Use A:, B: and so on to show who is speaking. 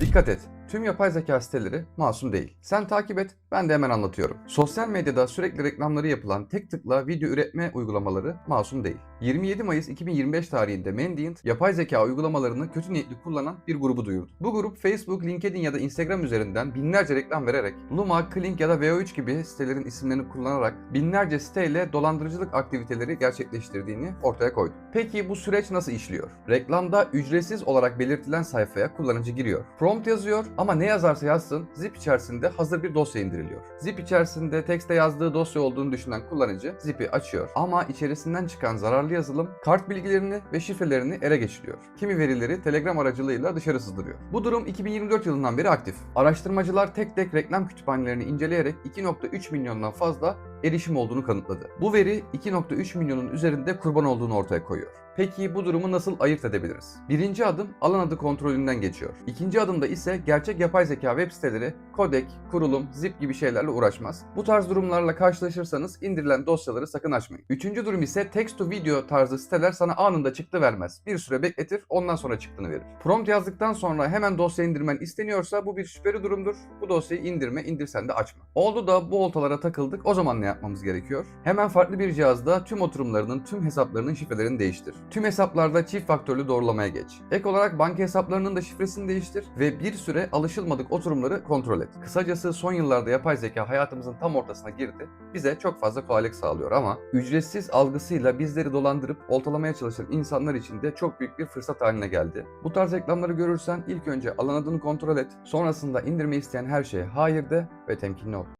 A: Dikkat et. Tüm yapay zeka siteleri masum değil. Sen takip et, ben de hemen anlatıyorum. Sosyal medyada sürekli reklamları yapılan tek tıkla video üretme uygulamaları masum değil. 27 Mayıs 2025 tarihinde Mandiant, yapay zeka uygulamalarını kötü niyetli kullanan bir grubu duyurdu. Bu grup Facebook, LinkedIn ya da Instagram üzerinden binlerce reklam vererek Luma, Klink ya da VO3 gibi sitelerin isimlerini kullanarak binlerce siteyle dolandırıcılık aktiviteleri gerçekleştirdiğini ortaya koydu. Peki bu süreç nasıl işliyor? Reklamda ücretsiz olarak belirtilen sayfaya kullanıcı giriyor. Prompt yazıyor ama ne yazarsa yazsın zip içerisinde hazır bir dosya indiriliyor. Zip içerisinde tekste yazdığı dosya olduğunu düşünen kullanıcı zipi açıyor. Ama içerisinden çıkan zararlı yazılım kart bilgilerini ve şifrelerini ele geçiriyor. Kimi verileri Telegram aracılığıyla dışarı sızdırıyor. Bu durum 2024 yılından beri aktif. Araştırmacılar tek tek reklam kütüphanelerini inceleyerek 2.3 milyondan fazla erişim olduğunu kanıtladı. Bu veri 2.3 milyonun üzerinde kurban olduğunu ortaya koyuyor. Peki bu durumu nasıl ayırt edebiliriz? Birinci adım alan adı kontrolünden geçiyor. İkinci adımda ise gerçek yapay zeka web siteleri kodek, kurulum, zip gibi şeylerle uğraşmaz. Bu tarz durumlarla karşılaşırsanız indirilen dosyaları sakın açmayın. Üçüncü durum ise text to video tarzı siteler sana anında çıktı vermez. Bir süre bekletir ondan sonra çıktını verir. Prompt yazdıktan sonra hemen dosya indirmen isteniyorsa bu bir şüpheli durumdur. Bu dosyayı indirme, indirsen de açma. Oldu da bu oltalara takıldık o zaman ne yapmamız gerekiyor? Hemen farklı bir cihazda tüm oturumlarının, tüm hesaplarının şifrelerini değiştir. Tüm hesaplarda çift faktörlü doğrulamaya geç. Ek olarak banka hesaplarının da şifresini değiştir ve bir süre alışılmadık oturumları kontrol et. Kısacası son yıllarda yapay zeka hayatımızın tam ortasına girdi. Bize çok fazla kolaylık sağlıyor ama ücretsiz algısıyla bizleri dolandırıp oltalamaya çalışan insanlar için de çok büyük bir fırsat haline geldi. Bu tarz reklamları görürsen ilk önce alan adını kontrol et. Sonrasında indirme isteyen her şeye hayır de ve temkinli ol.